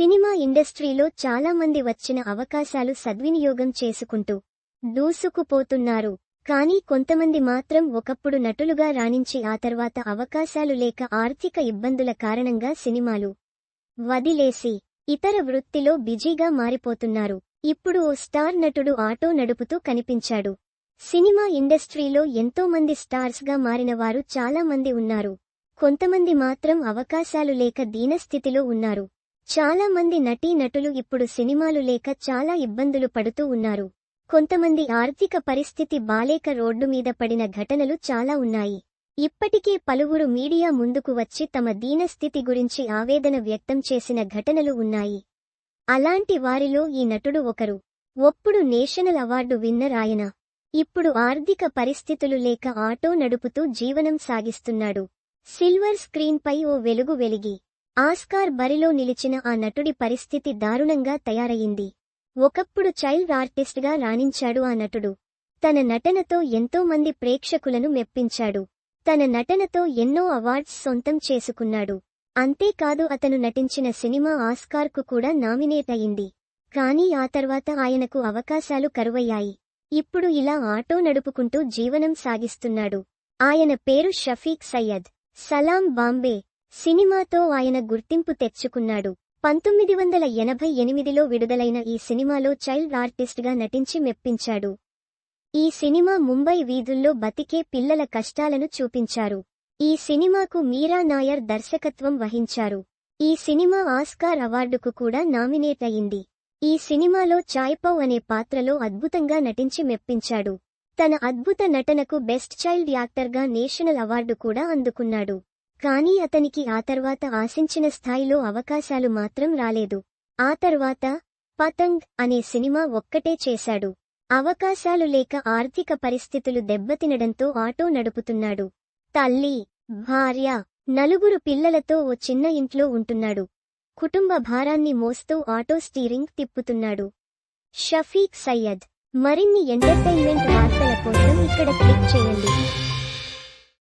Cinema ఇండస్ట్రీలో చాలా మంది వచ్చిన అవకాశాలు సద్వినియోగం చేసుకుంటూ దూసుకుపోతున్నారు. కానీ కొంతమంది మాత్రం ఒకప్పుడు నటులుగా రాణించి ఆ తర్వాత అవకాశాలు లేక ఆర్థిక ఇబ్బందుల కారణంగా సినిమాలు వదిలేసి ఇతర వృత్తిలో బిజీగా మారిపోతున్నారు. ఇప్పుడు ఓ స్టార్ నటుడు ఆటో నడుపుతూ కనిపించాడు. సినిమా ఇండస్ట్రీలో ఎంతో మంది స్టార్స్గా చాలా మంది ఉన్నారు. కొంతమంది మాత్రం అవకాశాలు లేక దీనస్థితిలో ఉన్నారు. చాలా మంది నటీ నటులు ఇప్పుడు సినిమాలు లేక చాలా ఇబ్బందులు పడుతూ ఉన్నారు. కొంతమంది ఆర్థిక పరిస్థితి బాలేక రోడ్డు మీద పడిన ఘటనలు చాలా ఉన్నాయి. ఇప్పటికే పలువురు మీడియా ముందుకు వచ్చి తమ దీనస్థితి గురించి ఆవేదన వ్యక్తం చేసిన ఘటనలు ఉన్నాయి. అలాంటి వారిలో ఈ నటుడు ఒకరు. ఒప్పుడు నేషనల్ అవార్డు విన్నర్ ఆయన. ఇప్పుడు ఆర్థిక పరిస్థితులు లేక ఆటో నడుపుతూ జీవనం సాగిస్తున్నాడు. సిల్వర్ స్క్రీన్పై ఓ వెలుగు వెలిగి. ఆస్కార్ బరిలో నిలిచిన ఆ నటుడి పరిస్థితి దారుణంగా తయారయింది ఒకప్పుడు చైల్డ్ ఆర్టిస్ట్గా రాణించాడు ఆ నటుడు. తన నటనతో ఎంతో మంది ప్రేక్షకులను మెప్పించాడు. తన నటనతో ఎన్నో అవార్డ్స్ సొంతం చేసుకున్నాడు. అంతేకాదు అతను నటించిన సినిమా ఆస్కార్కు కూడా నామినేట్ అయింది కానీ ఆ తర్వాత ఆయనకు అవకాశాలు కరువయ్యాయి. ఇప్పుడు ఇలా ఆటో నడుపుకుంటూ జీవనం సాగిస్తున్నాడు. ఆయన పేరు షఫీక్ సయ్యద్. సలాం బాంబే. సినిమాతో ఆయన గుర్తింపు తెచ్చుకున్నాడు. పంతొమ్మిది వందల ఎనభై ఎనిమిదిలో విడుదలైన ఈ సినిమాలో చైల్డ్ ఆర్టిస్ట్గా నటించి మెప్పించాడు. ఈ సినిమా ముంబై వీధుల్లో బతికే పిల్లల కష్టాలను చూపించారు. ఈ సినిమాకు మీరా నాయర్ దర్శకత్వం వహించారు. ఈ సినిమా ఆస్కార్ అవార్డుకు కూడా నామినేట్ అయింది. ఈ సినిమాలో చాయ్పౌ అనే పాత్రలో అద్భుతంగా నటించి మెప్పించాడు. తన అద్భుత నటనకు బెస్ట్ చైల్డ్ యాక్టర్గా నేషనల్ అవార్డు కూడా అందుకున్నాడు. కానీ అతనికి ఆ తర్వాత ఆశించిన స్థాయిలో అవకాశాలు మాత్రం రాలేదు. ఆ తర్వాత పతంగ్ అనే సినిమా ఒక్కటే చేశాడు. అవకాశాలు లేక ఆర్థిక పరిస్థితులు దెబ్బతినడంతో ఆటో నడుపుతున్నాడు. తల్లి భార్య నలుగురు పిల్లలతో ఓ చిన్న ఇంట్లో ఉంటున్నాడు. కుటుంబ భారాన్ని మోస్తూ ఆటో స్టీరింగ్ తిప్పుతున్నాడు. షఫీక్ సయ్యద్ మరిన్ని ఎంటర్టైన్మెంట్ వార్తల కోసం ఇక్కడ క్లిక్ చేయండి.